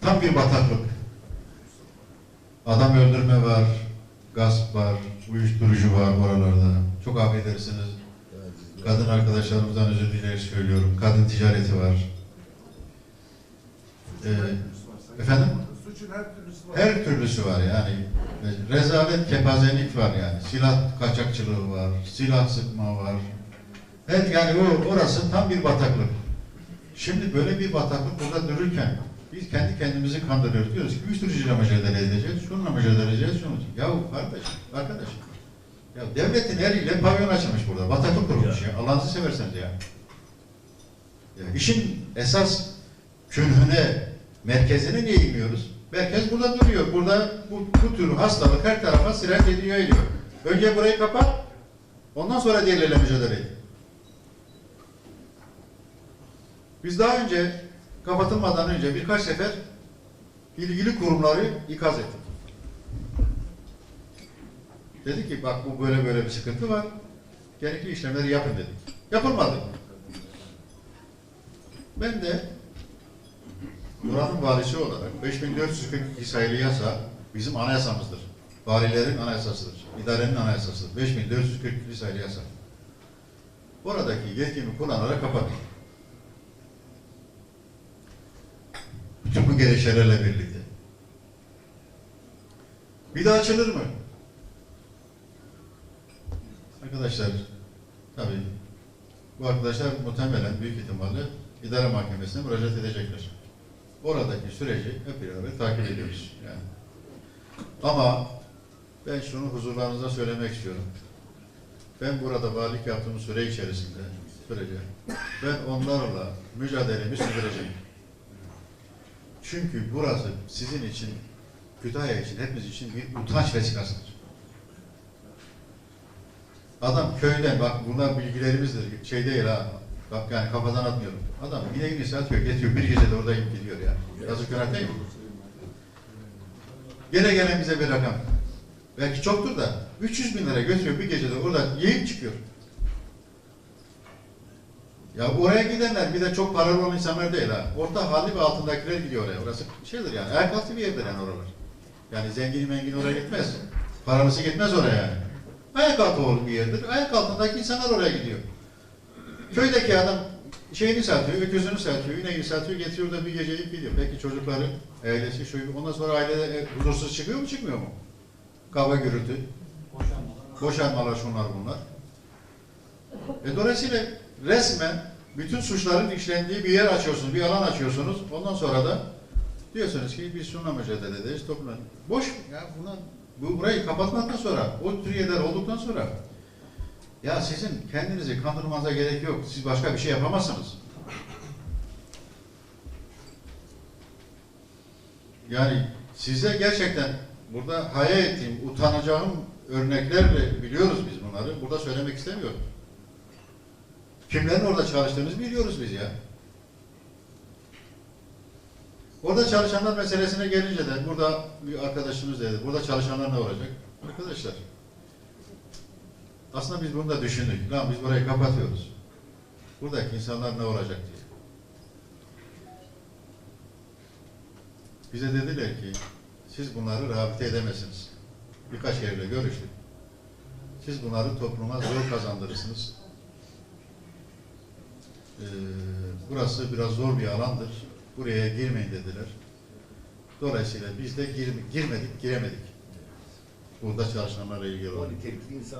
Tam bir bataklık. Adam öldürme var, gasp var, uyuşturucu var oralarda. Çok affedersiniz. Kadın arkadaşlarımızdan özür dileyerek söylüyorum. Kadın ticareti var. Ee, efendim? Her türlüsü var. Yani. Rezalet, kepazelik var yani. Silah kaçakçılığı var, silah sıkma var. Her yani o orası tam bir bataklık. Şimdi böyle bir bataklık burada dururken biz kendi kendimizi kandırıyoruz. Diyoruz ki uyuşturucuyla mücadele edeceğiz, şununla mücadele edeceğiz, şunu. Ya kardeş, arkadaş. Ya devletin eliyle pavyon açılmış burada. Bataklık kurulmuş ya. Allah'ınızı severseniz ya. ya. İşin esas künhüne, merkezine niye inmiyoruz? Merkez burada duruyor. Burada bu, bu tür hastalık her tarafa sirayet ediyor, ediyor. Önce burayı kapat, ondan sonra diğerleriyle mücadele et. Biz daha önce kapatılmadan önce birkaç sefer ilgili kurumları ikaz ettik. Dedi ki bak bu böyle böyle bir sıkıntı var. Gerekli işlemleri yapın dedik. Yapılmadı. Ben de buranın valisi olarak 5442 sayılı yasa bizim anayasamızdır. Valilerin anayasasıdır. İdarenin anayasasıdır. 5442 sayılı yasa. Oradaki yetkimi kullanarak kapattım. Bütün bu gerekçelerle birlikte. Bir daha açılır mı? Arkadaşlar, tabii bu arkadaşlar muhtemelen büyük ihtimalle idare mahkemesine müracaat edecekler. Oradaki süreci hep beraber takip ediyoruz. Yani. Ama ben şunu huzurlarınıza söylemek istiyorum. Ben burada valilik yaptığım süre içerisinde sürece ben onlarla mücadelemi sürdüreceğim. Çünkü burası sizin için, Kütahya için, hepimiz için bir utanç vesikasıdır. Adam köyden, bak bunlar bilgilerimizdir, şey değil ha, bak yani kafadan atmıyorum. Adam ineğini satıyor, getiriyor, bir gecede orada yiyip gidiyor ya. Yazık günah değil mi? Gene gelen bize bir rakam. Belki çoktur da 300 bin lira götürüyor bir gecede orada yiyip çıkıyor. Ya oraya gidenler bir de çok paralı olan insanlar değil ha. Orta halli ve altındakiler gidiyor oraya. Orası şeydir yani. Ayak altı bir yerdir yani oralar. Yani zengin mengin oraya gitmez. Paralısı gitmez oraya yani. Ayak altı olur bir yerdir. Ayak altındaki insanlar oraya gidiyor. Köydeki adam şeyini satıyor, öküzünü satıyor, ineğini satıyor, getiriyor da bir gece yiyip gidiyor. Belki çocukları, ailesi, şu, ondan sonra ailede e, huzursuz çıkıyor mu, çıkmıyor mu? Kavga gürültü, boşanmalar şunlar bunlar. E dolayısıyla resmen bütün suçların işlendiği bir yer açıyorsunuz, bir alan açıyorsunuz. Ondan sonra da diyorsunuz ki biz şununla mücadele ederiz, toplan. Boş ya buna, bu burayı kapatmaktan sonra, o tür yerler olduktan sonra ya sizin kendinizi kandırmanıza gerek yok. Siz başka bir şey yapamazsınız. Yani size gerçekten burada hayal ettiğim, utanacağım örneklerle biliyoruz biz bunları. Burada söylemek istemiyorum. Kimlerin orada çalıştığımızı biliyoruz biz ya. Orada çalışanlar meselesine gelince de burada bir arkadaşımız dedi. Burada çalışanlar ne olacak? Arkadaşlar aslında biz bunu da düşündük. Lan biz burayı kapatıyoruz. Buradaki insanlar ne olacak diye. Bize dediler ki siz bunları rabite edemezsiniz. Birkaç yerle görüştük. Siz bunları topluma zor kazandırırsınız. Ee, burası biraz zor bir alandır. Buraya girmeyin dediler. Dolayısıyla biz de gir- girmedik, giremedik. Burada çalışanlarla ilgili insan